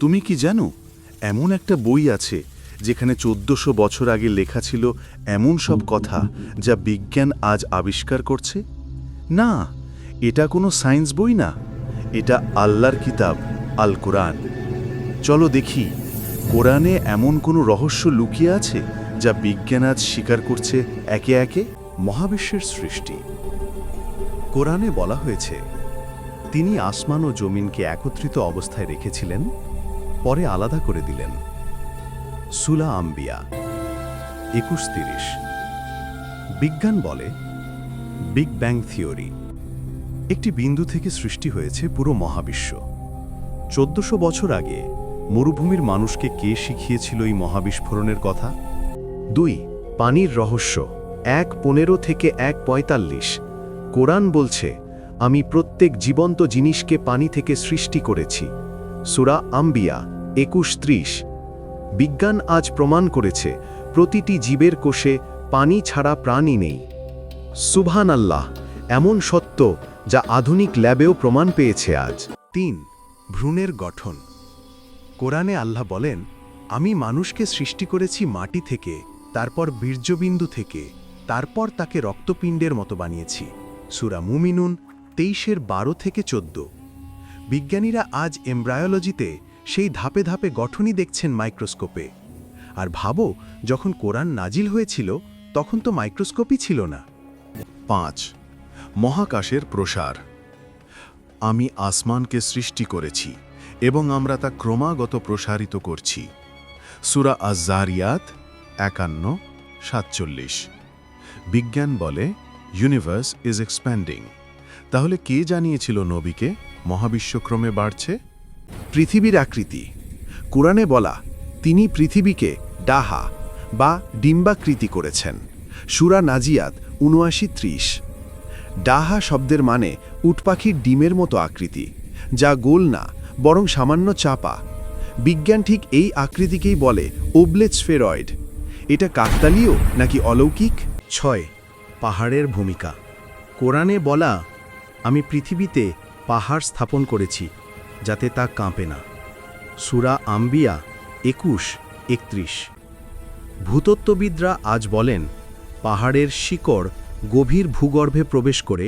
তুমি কি জানো, এমন একটা বই আছে যেখানে চোদ্দশো বছর আগে লেখা ছিল এমন সব কথা যা বিজ্ঞান আজ আবিষ্কার করছে? না, এটা কোনো সায়েন্স বই না, এটা আল্লাহর কিতাব আল কোরআন চলো দেখি, কোরআনে এমন কোনো রহস্য লুকিয়ে আছে যা বিজ্ঞান আজ স্বীকার করছে একে একে? মহাবিশ্বের সৃষ্টি। কোরআনে বলা হয়েছে, তিনি আসমান ও জমিনকে একত্রিত অবস্থায় রেখেছিলেন পরে আলাদা করে দিলেন। সুলা আম্বিয়া, একুশ তিরিশ। বিজ্ঞান বলে, বিগ ব্যাং থিওরি। একটি বিন্দু থেকে সৃষ্টি হয়েছে পুরো মহাবিশ্ব। চোদ্দশো বছর আগে মরুভূমির মানুষকে কে শিখিয়েছিল এই মহাবিস্ফোরণের কথা? দুই, পানির রহস্য। এক, পনেরো থেকে এক, পঁয়তাল্লিশ। কোরআন বলছে, আমি প্রত্যেক জীবন্ত জিনিসকে পানি থেকে সৃষ্টি করেছি। সুরা আম্বিয়া, একুশ ত্রিশ। বিজ্ঞান আজ প্রমাণ করেছে, প্রতিটি জীবের কোষে পানি ছাড়া প্রাণী নেই। সুবহান আল্লাহ এমন সত্য যা আধুনিক ল্যাবেও প্রমাণ পেয়েছে আজ। তিন, ভ্রূণের গঠন। কোরআনে আল্লাহ বলেন, আমি মানুষকে সৃষ্টি করেছি মাটি থেকে, তারপর বীর্যবিন্দু থেকে, তারপর তাকে রক্তপিণ্ডের মতো বানিয়েছি। সুরা মুমিনুন, তেইশের বারো থেকে চোদ্দ। বিজ্ঞানীরা আজ এমব্রায়োলজিতে সেই ধাপে ধাপে গঠনই দেখছেন মাইক্রোস্কোপে। আর ভাবো, যখন কোরআন নাজিল হয়েছিল, তখন তো মাইক্রোস্কোপই ছিল না। পাঁচ, মহাকাশের প্রসার। আমি আসমানকে সৃষ্টি করেছি এবং আমরা তা ক্রমাগত প্রসারিত করছি। সুরা আজারিয়াত একান্ন, সাতচল্লিশ। বিজ্ঞান বলে ইউনিভার্স ইজ এক্সপ্যান্ডিং তাহলে কে জানিয়েছিল নবীকে? মহাবিশ্বক্রমে বাড়ছে পৃথিবীর আকৃতি। কোরআনে বলা, তিনি পৃথিবীকে ডাহা বা ডিম্বাকৃতি করেছেন। সুরা নাজিয়াত উনআশি ত্রিশ। ডাহা শব্দের মানে উটপাখির ডিমের মতো আকৃতি, যা গোল না, বরং সামান্য চাপা। বিজ্ঞান ঠিক এই আকৃতিকেই বলে ওবলেট স্ফেরয়েড এটা কাকতালীয় নাকি অলৌকিক? ছয়, পাহাড়ের ভূমিকা। কোরআনে বলা আমি পৃথিবীতে পাহাড় স্থাপন করেছি, যাতে তা কাঁপে না। সুরা আম্বিয়া একুশ, একত্রিশ। ভূতত্ত্ববিদরা আজ বলেন, পাহাড়ের শিকড় গভীর ভূগর্ভে প্রবেশ করে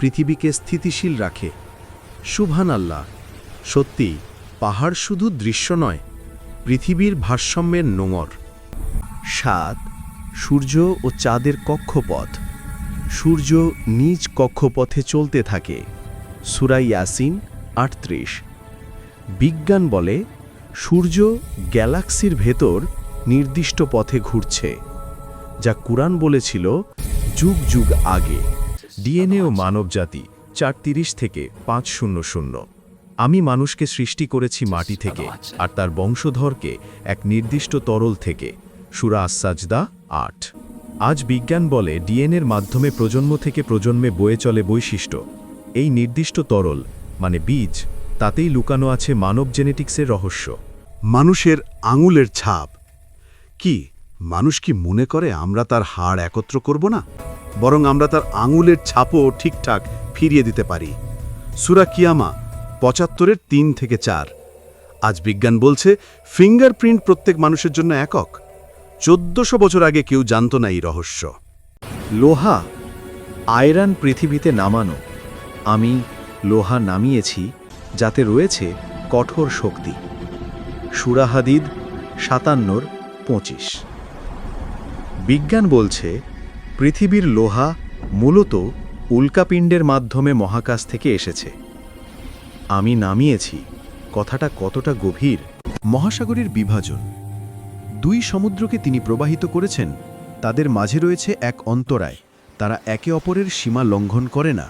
পৃথিবীকে স্থিতিশীল রাখে। শুভান আল্লাহ সত্যি, পাহাড় শুধু দৃশ্য নয়, পৃথিবীর ভারসাম্যের নোঙর। সাত, সূর্য ও চাঁদের কক্ষপথ। সূর্য নিজ কক্ষপথে চলতে থাকে। সুরাই ইয়াসিন আটত্রিশ। বিজ্ঞান বলে, সূর্য গ্যালাক্সির ভেতর নির্দিষ্ট পথে ঘুরছে, যা কুরআন বলেছিল যুগ যুগ আগে। ডিএনএ ও মানবজাতি চার তিরিশ থেকে পাঁচ শূন্য শূন্য আমি মানুষকে সৃষ্টি করেছি মাটি থেকে আর তার বংশধরকে এক নির্দিষ্ট তরল থেকে। সুরা আসাজদা আট। আজ বিজ্ঞান বলে ডিএনএর মাধ্যমে প্রজন্ম থেকে প্রজন্মে বয়ে চলে বৈশিষ্ট্য। এই নির্দিষ্ট তরল মানে বীজ, তাতেই লুকানো আছে মানব জেনেটিক্সের রহস্য। মানুষের আঙুলের ছাপ। কি, মানুষ কি মনে করে আমরা তার হাড় একত্র করব না? বরং আমরা তার আঙুলের ছাপও ঠিকঠাক ফিরিয়ে দিতে পারি। সুরা কিয়ামা, পঁচাত্তরের তিন থেকে চার। আজ বিজ্ঞান বলছে ফিঙ্গারপ্রিন্ট প্রত্যেক মানুষের জন্য একক। চোদ্দশো বছর আগে কেউ জানত না এই রহস্য। লোহা আয়রান পৃথিবীতে নামানো। আমি লোহা নামিয়েছি, যাতে রয়েছে কঠোর শক্তি। সুরাহাদিদ সাতান্নর পঁচিশ। বিজ্ঞান বলছে, পৃথিবীর লোহা মূলত উল্কাপিণ্ডের মাধ্যমে মহাকাশ থেকে এসেছে। আমি নামিয়েছি, কথাটা কতটা গভীর, মহাসাগরের বিভাজন। দুই সমুদ্রকে তিনি প্রবাহিত করেছেন, তাদের মাঝে রয়েছে এক অন্তরায়, তারা একে অপরের সীমা লঙ্ঘন করে না।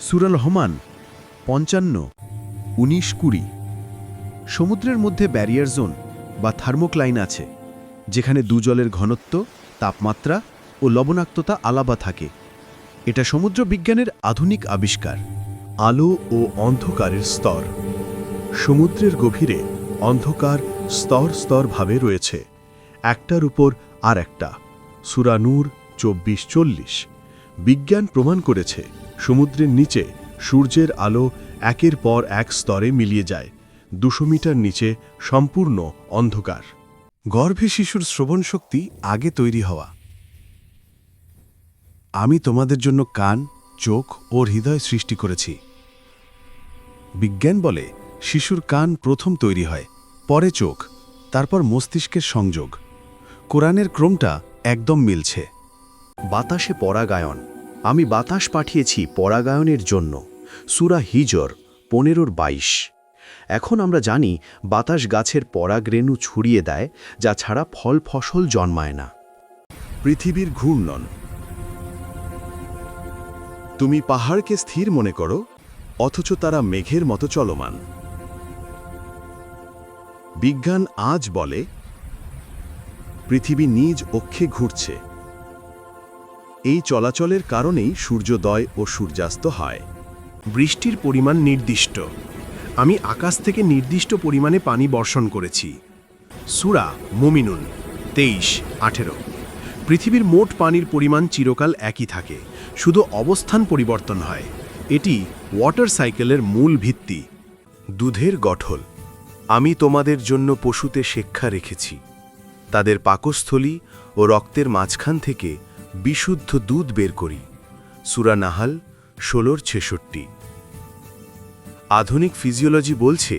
সুরাল রহমান, পঞ্চান্ন, উনিশ কুড়ি। সমুদ্রের মধ্যে ব্যারিয়ার জোন বা থার্মোক্লাইন আছে, যেখানে দুজলের ঘনত্ব, তাপমাত্রা ও লবণাক্ততা আলাবা থাকে। এটা সমুদ্র বিজ্ঞানের আধুনিক আবিষ্কার, আলো ও অন্ধকারের স্তর। সমুদ্রের গভীরে অন্ধকার স্তর স্তরভাবে রয়েছে। একটার উপর আর একটা সুরানুর চব্বিশ চল্লিশ। বিজ্ঞান প্রমাণ করেছে, সমুদ্রের নিচে সূর্যের আলো একের পর এক স্তরে মিলিয়ে যায়। দুশো মিটার নিচে সম্পূর্ণ অন্ধকার। গর্ভে শিশুর শ্রবণ শক্তি আগে তৈরি হওয়া। আমি তোমাদের জন্য কান, চোখ ও হৃদয় সৃষ্টি করেছি। বিজ্ঞান বলে শিশুর কান প্রথম তৈরি হয়, পরে চোখ, তারপর মস্তিষ্কের সংযোগ। কোরআনের ক্রমটা একদম মিলছে। বাতাসে পরাগায়ন। আমি বাতাস পাঠিয়েছি পরাগায়নের জন্য। সুরা হিজর পনেরোর বাইশ। এখন আমরা জানি বাতাস গাছের পরাগরেণু ছড়িয়ে দেয়, যা ছাড়া ফল ফসল জন্মায় না। পৃথিবীর ঘূর্ণন। তুমি পাহাড়কে স্থির মনে করো, অথচ তারা মেঘের মতো চলমান। বিজ্ঞান আজ বলে, পৃথিবী নিজ অক্ষে ঘুরছে। এই চলাচলের কারণেই সূর্যোদয় ও সূর্যাস্ত হয়। বৃষ্টির পরিমাণ নির্দিষ্ট। আমি আকাশ থেকে নির্দিষ্ট পরিমাণে পানি বর্ষণ করেছি। সুরা মুমিনুন, তেইশ, আঠেরো। পৃথিবীর মোট পানির পরিমাণ চিরকাল একই থাকে। শুধু অবস্থান পরিবর্তন হয়। এটি ওয়াটার সাইকেলের মূল ভিত্তি। দুধের গঠল আমি তোমাদের জন্য পশুতে শিক্ষা রেখেছি। তাদের পাকস্থলী ও রক্তের মাঝখান থেকে বিশুদ্ধ দুধ বের করি। সুরা নাহাল, ষোলোর ছেষট্টি। আধুনিক ফিজিওলজি বলছে,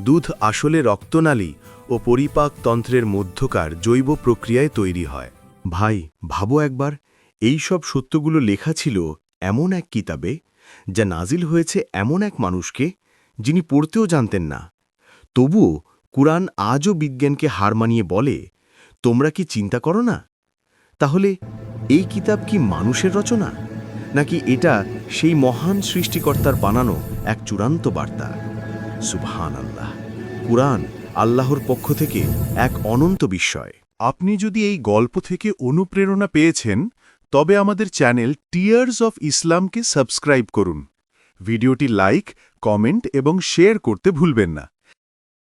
দুধ আসলে রক্তনালী ও পরিপাক তন্ত্রের মধ্যকার জৈব প্রক্রিয়ায় তৈরি হয়। ভাই, ভাবো একবার, এই সব সত্যগুলো লেখা ছিল এমন এক কিতাবে, যা নাজিল হয়েছে এমন এক মানুষকে, যিনি পড়তেও জানতেন না। তবুও কুরআন আজও বিজ্ঞানকে হার মানিয়ে বলে, তোমরা কি চিন্তা করো না? তাহলে এই কিতাব কি মানুষের রচনা? নাকি এটা সেই মহান সৃষ্টিকর্তার বানানো এক চূড়ান্ত বার্তা? সুবহান আল্লাহ কুরআন আল্লাহর পক্ষ থেকে এক অনন্ত বিস্ময়। আপনি যদি এই গল্প থেকে অনুপ্রেরণা পেয়েছেন, তবে আমাদের চ্যানেল টিয়ার্স অফ ইসলামকে সাবস্ক্রাইব করুন। ভিডিওটি লাইক, কমেন্ট এবং শেয়ার করতে ভুলবেন না।